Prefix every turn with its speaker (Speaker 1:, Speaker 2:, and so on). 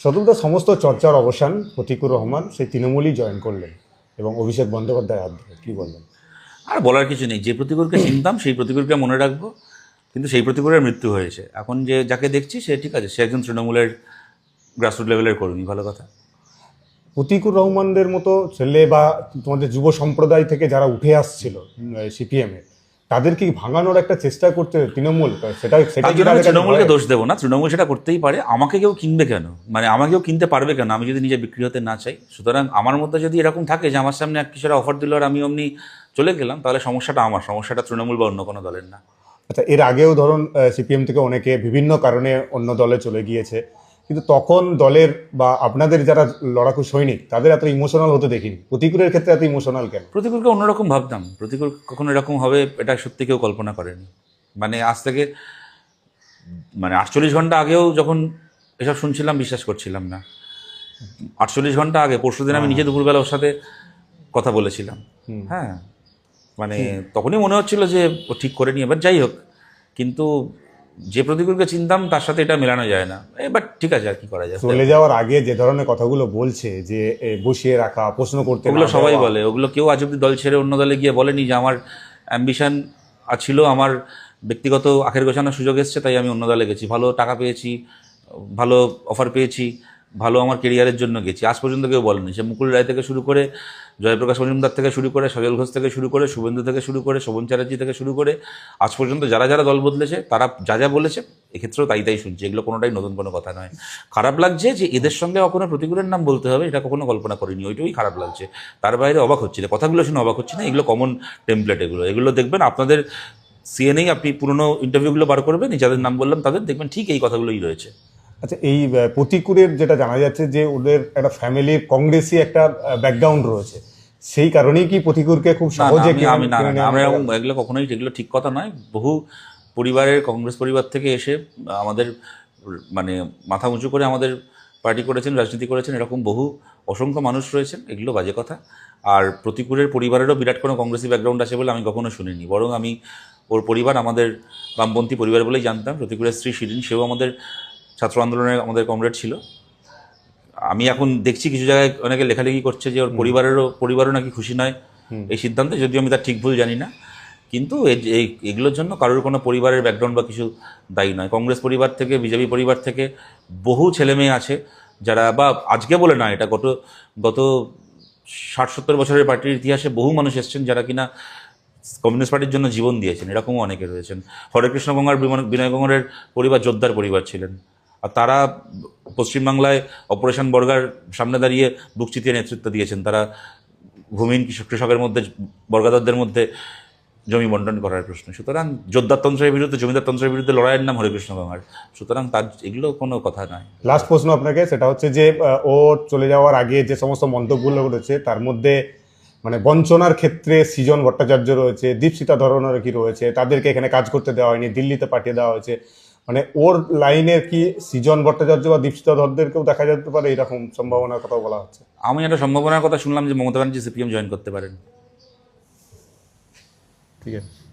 Speaker 1: শতমদা সমস্ত চর্চার অবসান প্রতিকুর রহমান সেই তৃণমূলই জয়েন করলেন এবং অভিষেক বন্দ্যোপাধ্যায় হাত ধরে কী বললেন
Speaker 2: আর বলার কিছু নেই যে প্রতিকূলকে চিনতাম সেই প্রতিকূলকে মনে রাখব কিন্তু সেই প্রতিকূলের মৃত্যু হয়েছে। এখন যে যাকে দেখছি সে ঠিক আছে সে একজন তৃণমূলের গ্রাসরুট লেভেলের কর্মী ভালো কথা।
Speaker 1: প্রতিকুর রহমানদের মতো ছেলে বা তোমাদের যুব সম্প্রদায় থেকে যারা উঠে আসছিল সিপিএমে তাদেরকে ভাঙানোর একটা চেষ্টা করতে তৃণমূল? সেটা
Speaker 2: তৃণমূলকে দোষ দেবো না। তৃণমূল সেটা করতেই পারে। আমাকে কেউ কিনবে কেন? মানে আমাকেও কিনতে পারবে কেন? আমি যদি নিজে বিক্রি হতে না চাই। সুতরাং আমার মধ্যে যদি এরকম থাকে যে আমার সামনে এক কিছুটা অফার দিল আর আমি অমনি চলে গেলাম তাহলে সমস্যাটা আমার। সমস্যাটা তৃণমূল বা অন্য কোনো দলের না।
Speaker 1: আচ্ছা এর আগেও ধরুন সিপিএম থেকে অনেকে বিভিন্ন কারণে অন্য দলে চলে গিয়েছে। কিন্তু তখন দলের বা আপনাদের যারা লড়াকু সৈনিক তাদের এত ইমোশনাল হতে দেখিনি। প্রতিকূলের ক্ষেত্রে এত ইমোশনাল কেন?
Speaker 2: প্রতিকূলকে অন্যরকম ভাবতাম। প্রতিকূল কখনো এরকম হবে এটা সত্যি কেউ কল্পনা করেনি। মানে আজ থেকে মানে আটচল্লিশ ঘণ্টা আগেও যখন এসব শুনছিলাম বিশ্বাস করছিলাম না। আটচল্লিশ ঘণ্টা আগে পরশু দিন আমি নিজে দুপুরবেলা ওর সাথে কথা বলেছিলাম। হ্যাঁ মানে তখনই মনে হচ্ছিল যে ও ঠিক করে নিয়ে এবার যাই হোক। কিন্তু যে প্রতিকূলকে চিনতাম তার সাথে এটা মেলানো যায় না। এবার ঠিক আছে আর কি করা যায়?
Speaker 1: চলে যাওয়ার আগে যে ধরনের কথাগুলো বলছে যে বসিয়ে রাখা প্রশ্ন করতে
Speaker 2: ওগুলো সবাই বলে। ওগুলো কেউ আজ অব্দি দল ছেড়ে অন্য দলে গিয়ে বলেনি যে আমার অ্যাম্বিশন ছিল আমার ব্যক্তিগত আখের গোছানোর সুযোগ এসছে তাই আমি অন্য দলে গেছি। ভালো টাকা পেয়েছি ভালো অফার পেয়েছি ভালো আমার কেরিয়ারের জন্য গেছি। আজ পর্যন্ত কেউ বলেনি। সে মুকুল রায় থেকে শুরু করে জয়প্রকাশ মজুমদার থেকে শুরু করে, সজল ঘোষ থেকে শুরু করে, শুভেন্দু থেকে শুরু করে, শোভন চ্যাটার্জি থেকে শুরু করে, আজ পর্যন্ত যারা যারা দল বদলেছে, তারা যা যা বলেছে, এক্ষেত্রেও তাই তাই শুনছে। এগুলো কোনোটাই নতুন কোনো কথা নয়। খারাপ লাগছে যে এদের সঙ্গে কখনো প্রতিকূলের নাম বলতে হবে, এটা কখনো কল্পনা করিনি ওইটাই খারাপ লাগছে। তার বাইরে অবাক হচ্ছে না কথাগুলো শুনে অবাক হচ্ছে না? এগুলো কমন টেমপ্লেট এগুলো। এগুলো দেখবেন আপনাদের সিএনএই আপনি পুরনো ইন্টারভিউগুলো বার করবেন যাদের নাম বললাম, তাদের দেখবেন ঠিক এই কথাগুলোই রয়েছে।
Speaker 1: আচ্ছা এই প্রতিকুরের যেটা জানা যাচ্ছে যে ওদের একটা ফ্যামিলির কংগ্রেসি একটা ব্যাকগ্রাউন্ড রয়েছে। সেই কারণেই কি প্রতিকুরকে খুব সহজে
Speaker 2: আমি- না আমরা এরকম এগুলো কখনোই যেগুলো ঠিক কথা নয়। বহু পরিবারের কংগ্রেস পরিবার থেকে এসে আমাদের মানে মাথা উঁচু করে আমাদের পার্টি করেছেন রাজনীতি করেছেন এরকম বহু অসংখ্য মানুষ রয়েছেন। এগুলো বাজে কথা। আর প্রতিকূলের পরিবারেরও বিরাট কোনো কংগ্রেসি ব্যাকগ্রাউন্ড আছে বলে আমি কখনো শুনিনি। বরং আমি ওর পরিবার আমাদের বামপন্থী পরিবার বলেই জানতাম। প্রতিকূলের স্ত্রী শিরিন সেও আমাদের ছাত্র আন্দোলনের আমাদের কমরেড ছিল। আমি এখন দেখছি কিছু জায়গায় অনেকে লেখালেখি করছে যে ওর পরিবারেরও পরিবারও নাকি খুশি নয় এই সিদ্ধান্তে যদিও আমি তার ঠিক ভুল জানি না। কিন্তু এই এগুলোর জন্য কারোর কোনো পরিবারের ব্যাকগ্রাউন্ড বা কিছু দায়ী নয়। কংগ্রেস পরিবার থেকে বিজেপি পরিবার থেকে বহু ছেলে মেয়ে আছে যারা বা আজকে বলে না এটা গত গত ষাট সত্তর বছরের পার্টির ইতিহাসে বহু মানুষ এসছেন যারা কিনা কমিউনিস্ট পার্টির জন্য জীবন দিয়েছেন। এরকমও অনেকে রয়েছেন। হরেকৃষ্ণ গঙ্গার বিনয় গঙ্গারের পরিবার যোদ্ধার পরিবার ছিলেন। আর তারা পশ্চিমবাংলায় অপারেশন বর্গার সামনে দাঁড়িয়ে বুক চিতিয়ে নেতৃত্ব দিয়েছেন। তারা ভূমিহীন কৃষক কৃষকের মধ্যে, বর্গাদারদের মধ্যে জমি বন্টন করার প্রশ্ন। সুতরাং যোদ্ধাতন্ত্রের বিরুদ্ধে জমিদারতন্ত্রের বিরুদ্ধে লড়াইয়ের নাম হরেকৃষ্ণ গঙ্গার সুতরাং তার এগুলো কোনো কথা নয়
Speaker 1: লাস্ট প্রশ্ন আপনাকে, সেটা হচ্ছে যে ও চলে যাওয়ার আগে যে সমস্ত মন্তব্যগুলো রয়েছে তার মধ্যে মানে বঞ্চনার ক্ষেত্রে সৃজন ভট্টাচার্য রয়েছে, দীপশিতা ধরনের কি রয়েছে, তাদেরকে এখানে কাজ করতে দেওয়া হয়নি, দিল্লিতে পাঠিয়ে দেওয়া হয়েছে। মানে ওর লাইনের কি সৃজন ভট্টাচার্য বা দীপশিতা ধরদেরকেও দেখা যেতে পারে? এরকম সম্ভাবনার কথা বলা হচ্ছে।
Speaker 2: আমি একটা সম্ভাবনার কথা শুনলাম যে মমতা ব্যানার্জি সিপিএম জয়েন করতে পারেন।
Speaker 1: ঠিক আছে।